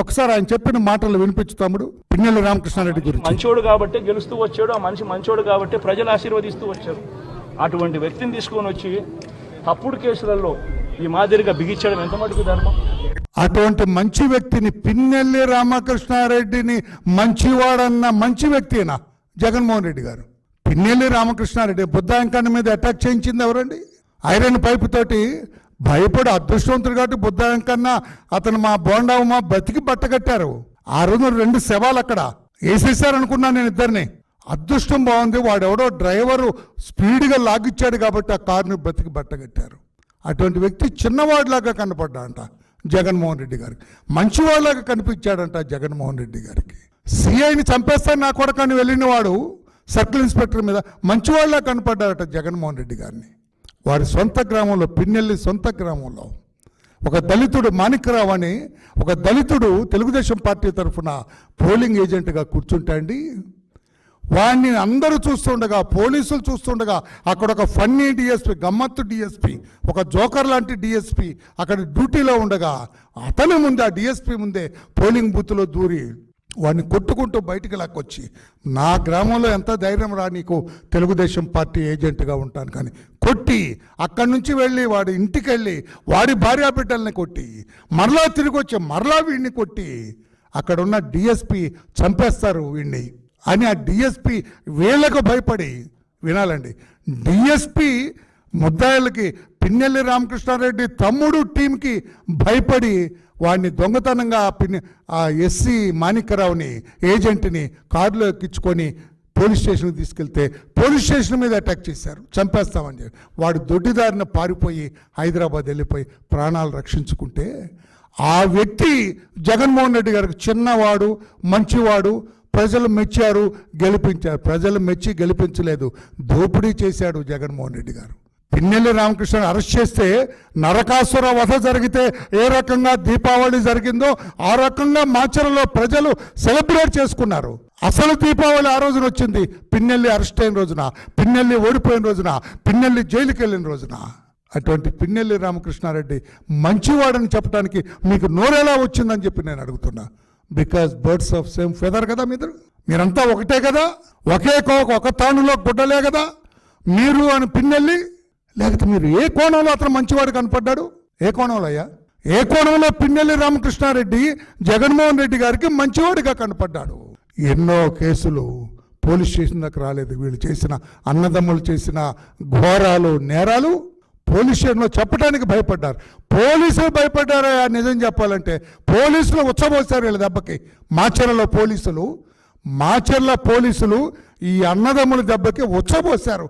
ఒకసారి ఆయన చెప్పిన మాటలు వినిపించు తమ్ముడు. పిన్నెల్లి రామకృష్ణారెడ్డి గురించి. మంచోడు కాబట్టి గెలుస్తూ వచ్చాడు. ఆ మనిషి మంచోడు కాబట్టి ప్రజలు ఆశీర్వదిస్తూ వచ్చారు. అటువంటి వ్యక్తిని తీసుకొని వచ్చి తప్పుడు కేసులలో ఈ మాదిరిగా బిగించడం ఎంత మటుకు ధర్మం? అటువంటి మంచి వ్యక్తిని పిన్నెల్లి రామకృష్ణారెడ్డిని మంచివాడన్న మంచి వ్యక్తినా జగన్మోహన్ రెడ్డి గారు. పిన్నెల్లి రామకృష్ణారెడ్డి బుద్ధాంకాన్ని మీద అటాక్ చేయించింది ఎవరండి? ఐరన్ పైపు తోటి భయపడి అదృష్టవంతుడు కాబట్టి బుద్ధం కన్నా అతను మా బోండా మా బతికి బట్టగట్టారు. ఆ రోజు రెండు శవాలు అక్కడ. వేసేసారనుకున్నాను నేను ఇద్దరిని. అదృష్టం బాగుంది. వాడెవడో డ్రైవరు స్పీడ్గా లాగిచ్చాడు కాబట్టి ఆ కారుని బతికి బట్టగట్టారు. అటువంటి వ్యక్తి చిన్నవాడిలాగా కనపడ్డా అంట జగన్మోహన్ రెడ్డి గారికి. మంచివాడిలాగా కనిపించాడంట జగన్మోహన్ రెడ్డి గారికి. సిఐని చంపేస్తాను నా కొడకని వెళ్ళిన వాడు సర్కిల్ ఇన్స్పెక్టర్ మీద మంచివాడిలా కనపడ్డాడట జగన్మోహన్ రెడ్డి గారిని. వారి సొంత గ్రామంలో పిన్నెల్లి సొంత గ్రామంలో ఒక దళితుడు మాణిక్యరావు అని ఒక దళితుడు తెలుగుదేశం పార్టీ తరఫున పోలింగ్ ఏజెంట్గా కూర్చుంటాండి వాడిని అందరూ చూస్తుండగా పోలీసులు చూస్తుండగా అక్కడ ఒక ఫన్నీ డిఎస్పి గమ్మత్తు డిఎస్పి ఒక జోకర్ లాంటి డిఎస్పి అక్కడ డ్యూటీలో ఉండగా అతని ముందే ఆ డిఎస్పి ముందే పోలింగ్ బూత్లో దూరి వాడిని కొట్టుకుంటూ బయటికి లాక్కొచ్చి నా గ్రామంలో ఎంత ధైర్యం రా నీకు తెలుగుదేశం పార్టీ ఏజెంట్గా ఉంటాను కానీ కొట్టి అక్కడి నుంచి వెళ్ళి వాడి ఇంటికి వెళ్ళి వాడి భార్యా బిడ్డల్ని కొట్టి మరలా తిరిగి వచ్చి మరలా వీడిని కొట్టి అక్కడ ఉన్న డిఎస్పి చంపేస్తారు వీడిని అని ఆ డిఎస్పి వీళ్ళకు భయపడి వినాలండి. డిఎస్పి ముద్దాయిలకి పిన్నెల్లి రామకృష్ణారెడ్డి తమ్ముడు టీంకి భయపడి వాడిని దొంగతనంగా పిన్ని ఆ ఎస్సీ మాణిక్యరావుని ఏజెంట్ని కారులో ఎక్కించుకొని పోలీస్ స్టేషన్కి తీసుకెళ్తే పోలీస్ స్టేషన్ మీద అటాక్ చేశారు. చంపేస్తామని చెప్పి. వాడు దొడ్డిదారిన పారిపోయి హైదరాబాద్ వెళ్ళిపోయి ప్రాణాలు రక్షించుకుంటే ఆ వ్యక్తి జగన్మోహన్ రెడ్డి గారికి చిన్నవాడు మంచివాడు ప్రజలు మెచ్చారు గెలిపించారు ప్రజలు మెచ్చి గెలిపించలేదు. దోపిడీ చేశాడు జగన్మోహన్ రెడ్డి గారు. పిన్నెల్లి రామకృష్ణ అరెస్ట్ చేస్తే నరకాసుర వధ జరిగితే ఏ రకంగా దీపావళి జరిగిందో ఆ రకంగా మాచరలో ప్రజలు సెలబ్రేట్ చేసుకున్నారు. అసలు దీపావళి ఆ రోజున వచ్చింది? పిన్నెల్లి అరెస్ట్ అయిన రోజున పిన్నెల్లి ఓడిపోయిన రోజున పిన్నెల్లి జైలుకి వెళ్ళిన రోజున. అటువంటి పిన్నెల్లి రామకృష్ణారెడ్డి మంచివాడని చెప్పడానికి మీకు నోరెలా వచ్చిందని చెప్పి నేను అడుగుతున్నా. Because birds of same feather కదా మీరు మీరంతా ఒకటే కదా? ఒకే కోక ఒక తానులో గుడ్డలే కదా? మీరు అని పిన్నెల్లి లేకపోతే మీరు ఏ కోణంలో అతను మంచివాడు కనపడ్డాడు? ఏ కోణంలో అయ్యా? ఏ కోణంలో పిన్నెల్లి రామకృష్ణారెడ్డి జగన్మోహన్ రెడ్డి గారికి మంచివాడిగా కనపడ్డాడు? ఎన్నో కేసులు పోలీస్ స్టేషన్ దాకా రాలేదు. వీళ్ళు చేసిన అన్నదమ్ములు చేసిన ఘోరాలు నేరాలు పోలీస్ స్టేషన్లో చెప్పడానికి భయపడ్డారు. పోలీసులు భయపడ్డారా నిజం చెప్పాలంటే పోలీసులు ఉచ్చబోసారు వీళ్ళ దెబ్బకి. మాచర్లలో పోలీసులు మాచర్ల పోలీసులు ఈ అన్నదమ్ముల దెబ్బకి ఉచ్చబోసారు.